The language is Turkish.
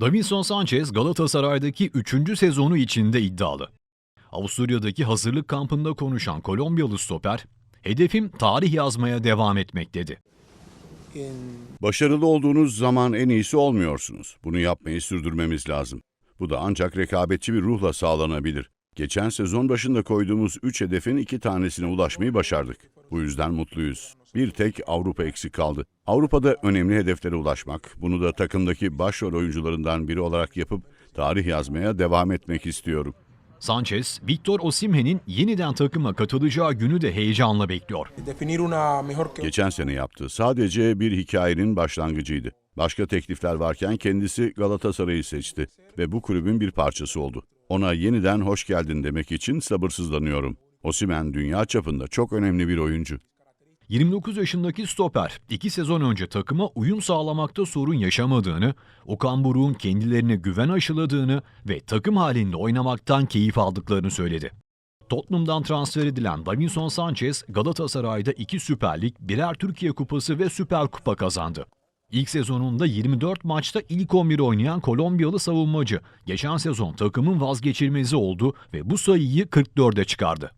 Davinson Sanchez Galatasaray'daki 3. sezonu içinde iddialı. Avusturya'daki hazırlık kampında konuşan Kolombiyalı stoper, hedefim tarih yazmaya devam etmek dedi. Başarılı olduğunuz zaman en iyisi olmuyorsunuz. Bunu yapmayı sürdürmemiz lazım. Bu da ancak rekabetçi bir ruhla sağlanabilir. Geçen sezon başında koyduğumuz 3 hedefin 2 tanesine ulaşmayı başardık. Bu yüzden mutluyuz. Bir tek Avrupa eksik kaldı. Avrupa'da önemli hedeflere ulaşmak, bunu da takımdaki başrol oyuncularından biri olarak yapıp tarih yazmaya devam etmek istiyorum. Sanchez, Victor Osimhen'in yeniden takıma katılacağı günü de heyecanla bekliyor. Geçen sene yaptı. Sadece bir hikayenin başlangıcıydı. Başka teklifler varken kendisi Galatasaray'ı seçti ve bu kulübün bir parçası oldu. Ona yeniden hoş geldin demek için sabırsızlanıyorum. Osimhen dünya çapında çok önemli bir oyuncu. 29 yaşındaki stoper, 2 sezon önce takıma uyum sağlamakta sorun yaşamadığını, Okan Buruk'un kendilerine güven aşıladığını ve takım halinde oynamaktan keyif aldıklarını söyledi. Tottenham'dan transfer edilen Davinson Sanchez, Galatasaray'da 2 Süper Lig, birer Türkiye Kupası ve Süper Kupa kazandı. İlk sezonunda 24 maçta ilk 11 oynayan Kolombiyalı savunmacı, geçen sezon takımın vazgeçilmezi oldu ve bu sayıyı 44'e çıkardı.